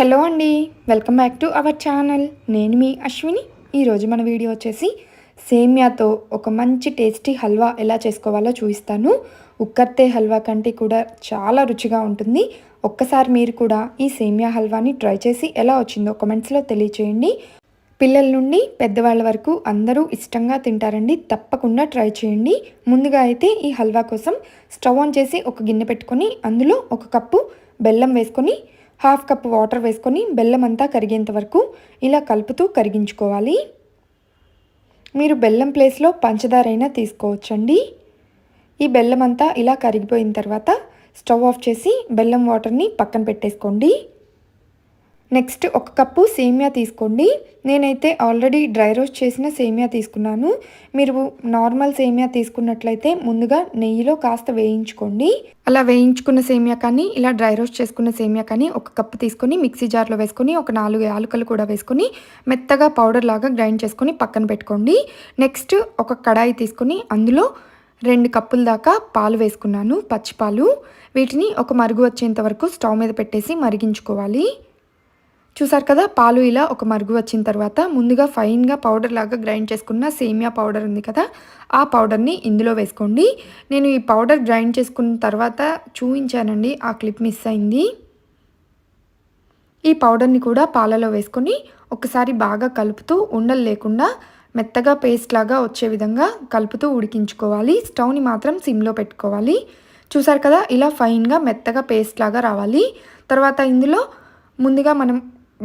Hello అండి welcome back to our channel. నేను మీ అశ్విని. ఈరోజు మన వీడియో వచ్చేసి సేమ్యాతో ఒక మంచి టేస్టీ హల్వా ఎలా చేసుకోవాలో చూపిస్తాను. ఉక్కర్తే హల్వా కంటే కూడా చాలా రుచిగా ఉంటుంది. ఒక్కసారి మీరు కూడా ఈ సేమ్యా హల్వాని ట్రై చేసి ఎలా వచ్చిందో కమెంట్స్లో తెలియచేయండి. పిల్లల నుండి పెద్దవాళ్ళ వరకు అందరూ ఇష్టంగా తింటారండి. తప్పకుండా ట్రై చేయండి. ముందుగా అయితే ఈ హల్వా కోసం స్టవ్ ఆన్ చేసి ఒక గిన్నె పెట్టుకొని అందులో ఒక కప్పు బెల్లం వేసుకొని హాఫ్ కప్ వాటర్ వేసుకొని బెల్లం అంతా కరిగేంత వరకు ఇలా కలుపుతూ కరిగించుకోవాలి. మీరు బెల్లం ప్లేస్లో పంచదార అయినా తీసుకోవచ్చండి. ఈ బెల్లం అంతా ఇలా కరిగిపోయిన తర్వాత స్టవ్ ఆఫ్ చేసి బెల్లం వాటర్ని పక్కన పెట్టేసుకోండి. నెక్స్ట్ ఒక కప్పు సేమియా తీసుకోండి. నేనైతే ఆల్రెడీ డ్రై రోస్ట్ చేసిన సేమియా తీసుకున్నాను. మీరు నార్మల్ సేమియా తీసుకున్నట్లయితే ముందుగా నెయ్యిలో కాస్త వేయించుకోండి. అలా వేయించుకున్న సేమియా కానీ ఇలా డ్రై రోస్ట్ చేసుకున్న సేమియా కానీ ఒక కప్పు తీసుకొని మిక్సీ జార్లో వేసుకొని ఒక నాలుగు యాలకలు కూడా వేసుకొని మెత్తగా పౌడర్ లాగా గ్రైండ్ చేసుకొని పక్కన పెట్టుకోండి. నెక్స్ట్ ఒక కడాయి తీసుకొని అందులో రెండు కప్పుల దాకా పాలు వేసుకున్నాను పచ్చిపాలు. వీటిని ఒక మరుగు వచ్చేంత వరకు స్టవ్ మీద పెట్టేసి మరిగించుకోవాలి. చూసారు కదా పాలు ఇలా ఒక మరుగు వచ్చిన తర్వాత ముందుగా ఫైన్గా పౌడర్ లాగా గ్రైండ్ చేసుకున్న సేమియా పౌడర్ ఉంది కదా ఆ పౌడర్ని ఇందులో వేసుకోండి. నేను ఈ పౌడర్ గ్రైండ్ చేసుకున్న తర్వాత చూపించానండి ఆ క్లిప్ మిస్ అయింది. ఈ పౌడర్ని కూడా పాలలో వేసుకొని ఒకసారి బాగా కలుపుతూ ఉండలు లేకుండా మెత్తగా పేస్ట్ లాగా వచ్చే విధంగా కలుపుతూ ఉడికించుకోవాలి. స్టవ్ని మాత్రం సిమ్లో పెట్టుకోవాలి. చూసారు కదా ఇలా ఫైన్గా మెత్తగా పేస్ట్ లాగా రావాలి. తర్వాత ఇందులో ముందుగా మనం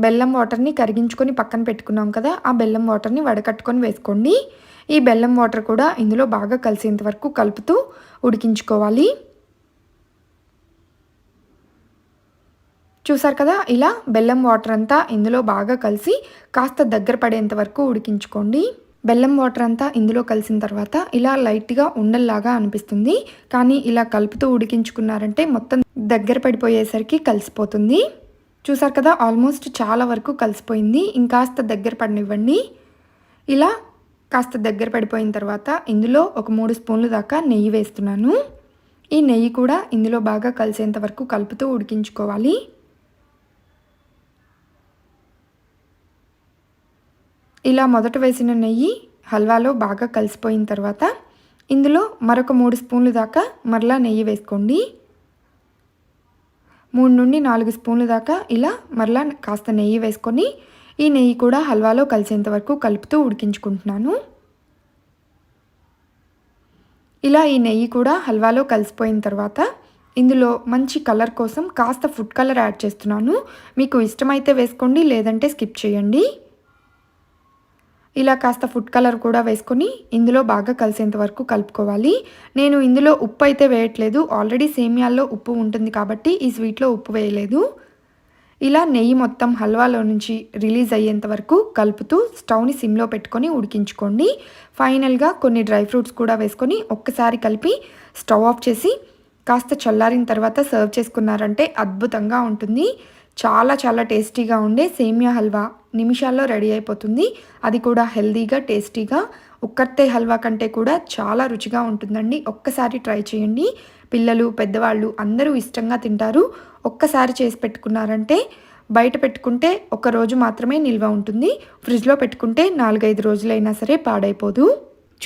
బెల్లం వాటర్ని కరిగించుకొని పక్కన పెట్టుకున్నాం కదా ఆ బెల్లం వాటర్ని వడకట్టుకొని వేసుకోండి. ఈ బెల్లం వాటర్ కూడా ఇందులో బాగా కలిసేంత వరకు కలుపుతూ ఉడికించుకోవాలి. చూసారు కదా ఇలా బెల్లం వాటర్ అంతా ఇందులో బాగా కలిసి కాస్త దగ్గర పడేంత వరకు ఉడికించుకోండి. బెల్లం వాటర్ అంతా ఇందులో కలిసిన తర్వాత ఇలా లైట్గా ఉండల్లాగా అనిపిస్తుంది. కానీ ఇలా కలుపుతూ ఉడికించుకున్నారంటే మొత్తం దగ్గర పడిపోయేసరికి కలిసిపోతుంది. చూసారు కదా ఆల్మోస్ట్ చాలా వరకు కలిసిపోయింది. ఇంకాస్త దగ్గర పడినివ్వండి. ఇలా కాస్త దగ్గర పడిపోయిన తర్వాత ఇందులో ఒక మూడు స్పూన్లు దాకా నెయ్యి వేస్తున్నాను. ఈ నెయ్యి కూడా ఇందులో బాగా కలిసేంత వరకు కలుపుతూ ఉడికించుకోవాలి. ఇలా మొదట వేసిన నెయ్యి హల్వాలో బాగా కలిసిపోయిన తర్వాత ఇందులో మరొక మూడు స్పూన్లు దాకా మరలా నెయ్యి వేసుకోండి. మూడు నుండి నాలుగు స్పూన్లు దాకా ఇలా మరలా కాస్త నెయ్యి వేసుకొని ఈ నెయ్యి కూడా హల్వాలో కలిసేంత వరకు కలుపుతూ ఉడికించుకుంటున్నాను. ఇలా ఈ నెయ్యి కూడా హల్వాలో కలిసిపోయిన తర్వాత ఇందులో మంచి కలర్ కోసం కాస్త ఫుడ్ కలర్ యాడ్ చేస్తున్నాను. మీకు ఇష్టమైతే వేసుకోండి లేదంటే స్కిప్ చేయండి. ఇలా కాస్త ఫుడ్ కలర్ కూడా వేసుకొని ఇందులో బాగా కలిసేంత వరకు కలుపుకోవాలి. నేను ఇందులో ఉప్పు అయితే వేయట్లేదు. ఆల్రెడీ సేమియాల్లో ఉప్పు ఉంటుంది కాబట్టి ఈ స్వీట్లో ఉప్పు వేయలేదు. ఇలా నెయ్యి మొత్తం హల్వాలో నుంచి రిలీజ్ అయ్యేంత వరకు కలుపుతూ స్టవ్ని సిమ్లో పెట్టుకొని ఉడికించుకోండి. ఫైనల్గా కొన్ని డ్రై ఫ్రూట్స్ కూడా వేసుకొని ఒక్కసారి కలిపి స్టవ్ ఆఫ్ చేసి కాస్త చల్లారిన తర్వాత సర్వ్ చేసుకున్నారంటే అద్భుతంగా ఉంటుంది. చాలా చాలా టేస్టీగా ఉండే సేమియా హల్వా. నిమిషాల్లో రెడీ అయిపోతుంది. అది కూడా హెల్దీగా టేస్టీగా ఉక్కర్తే హల్వా కంటే కూడా చాలా రుచిగా ఉంటుందండి. ఒక్కసారి ట్రై చేయండి. పిల్లలు పెద్దవాళ్ళు అందరూ ఇష్టంగా తింటారు. ఒక్కసారి చేసి పెట్టుకున్నారంటే బయట పెట్టుకుంటే ఒక రోజు మాత్రమే నిల్వ ఉంటుంది. ఫ్రిడ్జ్లో పెట్టుకుంటే నాలుగైదు రోజులైనా సరే పాడైపోదు.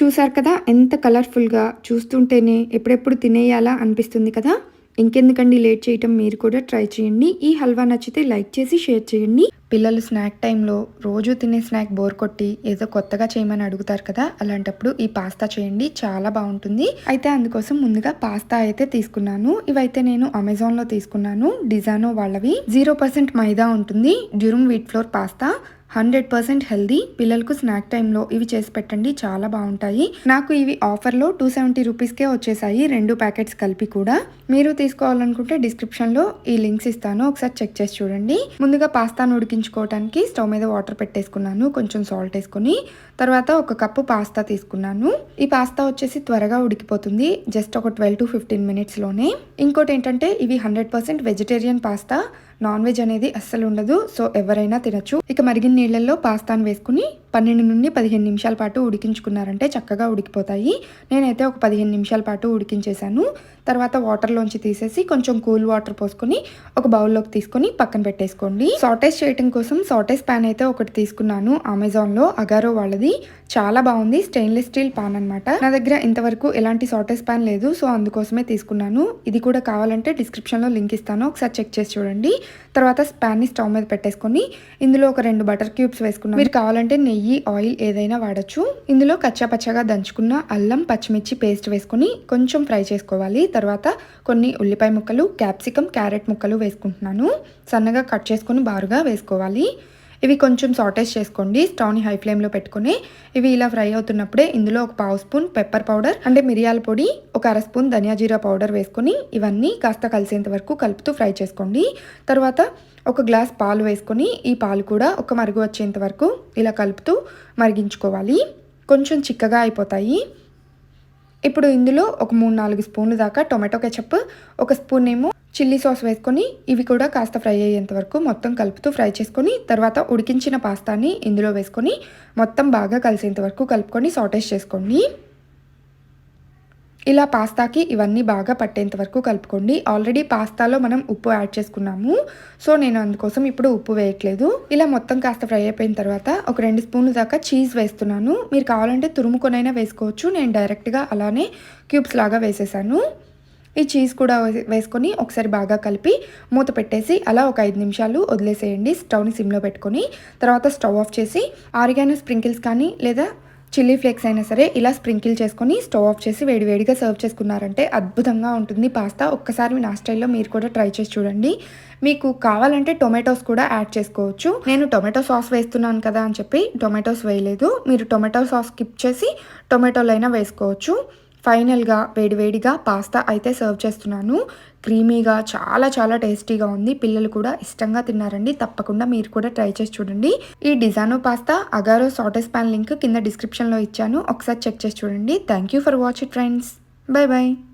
చూసారు కదా ఎంత కలర్ఫుల్గా చూస్తుంటేనే ఎప్పుడెప్పుడు తినేయాలా అనిపిస్తుంది కదా? ఇంకెందుకండి లేట్ చేయటం మీరు కూడా ట్రై చేయండి. ఈ హల్వా నచ్చితే లైక్ చేసి షేర్ చేయండి. పిల్లలు స్నాక్ టైంలో రోజు తినే స్నాక్ బోర్ కొట్టి ఏదో కొత్తగా చేయమని అడుగుతారు కదా అలాంటప్పుడు ఈ పాస్తా చేయండి. చాలా బాగుంటుంది. అయితే అందుకోసం ముందుగా పాస్తా అయితే తీసుకున్నాను. ఇవైతే నేను అమెజాన్లో తీసుకున్నాను. డిజానో వాళ్ళవి. జీరో పర్సెంట్ మైదా ఉంటుంది. Durum wheat flour pasta. Hundred percent healthy. పిల్లలకు స్నాక్ టైంలో ఇవి చేసి పెట్టండి చాలా బాగుంటాయి. నాకు ఇవి ఆఫర్లో టూ సెవెంటీ రూపీస్కే వచ్చేసాయి రెండు ప్యాకెట్స్ కలిపి కూడా. మీరు తీసుకోవాలనుకుంటే డిస్క్రిప్షన్లో ఈ లింక్స్ ఇస్తాను ఒకసారి చెక్ చేసి చూడండి. ముందుగా పాస్తాను ఉడికించుకోవడానికి స్టవ్ మీద వాటర్ పెట్టేసుకున్నాను కొంచెం సాల్ట్ వేసుకుని. తర్వాత ఒక కప్పు పాస్తా తీసుకున్నాను. ఈ పాస్తా వచ్చేసి త్వరగా ఉడికిపోతుంది జస్ట్ ఒక ట్వెల్వ్ టు ఫిఫ్టీన్ మినిట్స్లోనే. ఇంకోటి ఏంటంటే ఇవి hundred percent vegetarian pasta. Non veg అనేది అస్సలు ఉండదు. సో ఎవరైనా తినచ్చు. ఇక మరిగిన నీళ్ళల్లో పాస్తాను వేసుకుని పన్నెండు నుండి పదిహేను నిమిషాల పాటు ఉడికించుకున్నారంటే చక్కగా ఉడికిపోతాయి. నేనైతే ఒక పదిహేను నిమిషాల పాటు ఉడికించేశాను. తర్వాత వాటర్లోంచి తీసేసి కొంచెం కూల్ వాటర్ పోసుకొని ఒక బౌల్లోకి తీసుకొని పక్కన పెట్టేసుకోండి. సాటేస్ చేయటం కోసం సాటేస్ ప్యాన్ అయితే ఒకటి తీసుకున్నాను అమెజాన్లో అగారో వాళ్ళది. చాలా బాగుంది. స్టెయిన్లెస్ స్టీల్ పాన్ అనమాట నా దగ్గర ఇంతవరకు ఎలాంటి సాటేస్ ప్యాన్ లేదు. సో అందుకోసమే తీసుకున్నాను. ఇది కూడా కావాలంటే డిస్క్రిప్షన్లో లింక్ ఇస్తాను. ఒకసారి చెక్ చేసి చూడండి. తర్వాత ప్యాన్ని స్టవ్ మీద పెట్టేసుకొని ఇందులో ఒక రెండు బటర్ క్యూబ్స్ వేసుకున్నాను. మీరు కావాలంటే నెయ్యి ఆయిల్ ఏదైనా వాడచ్చు. ఇందులో కచ్చా పచ్చగా దంచుకున్న అల్లం పచ్చిమిర్చి పేస్ట్ వేసుకొని కొంచెం ఫ్రై చేసుకోవాలి. తర్వాత కొన్ని ఉల్లిపాయ ముక్కలు క్యాప్సికమ్ క్యారెట్ ముక్కలు వేసుకుంటున్నాను. సన్నగా కట్ చేసుకొని బారుగా వేసుకోవాలి. ఇవి కొంచెం సాటేజ్ చేసుకోండి. స్టవ్ని హై ఫ్లేమ్లో పెట్టుకొని ఇవి ఇలా ఫ్రై అవుతున్నప్పుడే ఇందులో ఒక పావు స్పూన్ పెప్పర్ పౌడర్ అంటే మిరియాల పొడి ఒక అర స్పూన్ ధనియా జీరా పౌడర్ వేసుకొని ఇవన్నీ కాస్త కలిసేంత వరకు కలుపుతూ ఫ్రై చేసుకోండి. తర్వాత ఒక గ్లాస్ పాలు వేసుకొని ఈ పాలు కూడా ఒక మరుగు వచ్చేంత వరకు ఇలా కలుపుతూ మరిగించుకోవాలి. కొంచెం చిక్కగా అయిపోతాయి. ఇప్పుడు ఇందులో ఒక మూడు నాలుగు స్పూన్లు దాకా టొమాటో కెచప్ ఒక స్పూన్ ఏమో చిల్లీ సాస్ వేసుకొని ఇవి కూడా కాస్త ఫ్రై అయ్యేంత వరకు మొత్తం కలుపుతూ ఫ్రై చేసుకొని తర్వాత ఉడికించిన పాస్తాని ఇందులో వేసుకొని మొత్తం బాగా కలిసేంత వరకు కలుపుకొని సాటేజ్ చేసుకోండి ఇలా పాస్తాకి ఇవన్నీ బాగా పట్టేంత వరకు కలుపుకోండి. ఆల్రెడీ పాస్తాలో మనం ఉప్పు యాడ్ చేసుకున్నాము. సో నేను అందుకోసం ఇప్పుడు ఉప్పు వేయట్లేదు. ఇలా మొత్తం కాస్త ఫ్రై అయిపోయిన తర్వాత ఒక రెండు స్పూన్లు దాకా చీజ్ వేస్తున్నాను. మీరు కావాలంటే తురుముకొనైనా వేసుకోవచ్చు. నేను డైరెక్ట్గా అలానే క్యూబ్స్ లాగా వేసేసాను. ఈ చీజ్ కూడా వేసుకొని ఒకసారి బాగా కలిపి మూత పెట్టేసి అలా ఒక ఐదు నిమిషాలు వదిలేసేయండి. స్టవ్ని సిమ్లో పెట్టుకొని తర్వాత స్టవ్ ఆఫ్ చేసి ఆరిగానో స్ప్రింకిల్స్ కానీ లేదా చిల్లీ ఫ్లేక్స్ అయినా సరే ఇలా స్ప్రింకిల్ చేసుకొని స్టవ్ ఆఫ్ చేసి వేడివేడిగా సర్వ్ చేసుకున్నారంటే అద్భుతంగా ఉంటుంది. పాస్తా ఒక్కసారి నా స్టైల్లో మీరు కూడా ట్రై చేసి చూడండి. మీకు కావాలంటే టొమాటోస్ కూడా యాడ్ చేసుకోవచ్చు. నేను టొమాటో సాస్ వేస్తున్నాను కదా అని చెప్పి టొమాటోస్ వేయలేదు. మీరు టొమాటో సాస్ స్కిప్ చేసి టొమాటోలైనా వేసుకోవచ్చు. ఫైనల్గా వేడివేడిగా పాస్తా అయితే సర్వ్ చేస్తున్నాను. క్రీమీగా చాలా చాలా టేస్టీగా ఉంది. పిల్లలు కూడా ఇష్టంగా తిన్నారండి. తప్పకుండా మీరు కూడా ట్రై చేసి చూడండి. ఈ డిజానో pasta Agaro saute pan link కింద డిస్క్రిప్షన్లో ఇచ్చాను. ఒకసారి చెక్ చేసి చూడండి. Thank you for watch it friends. Bye bye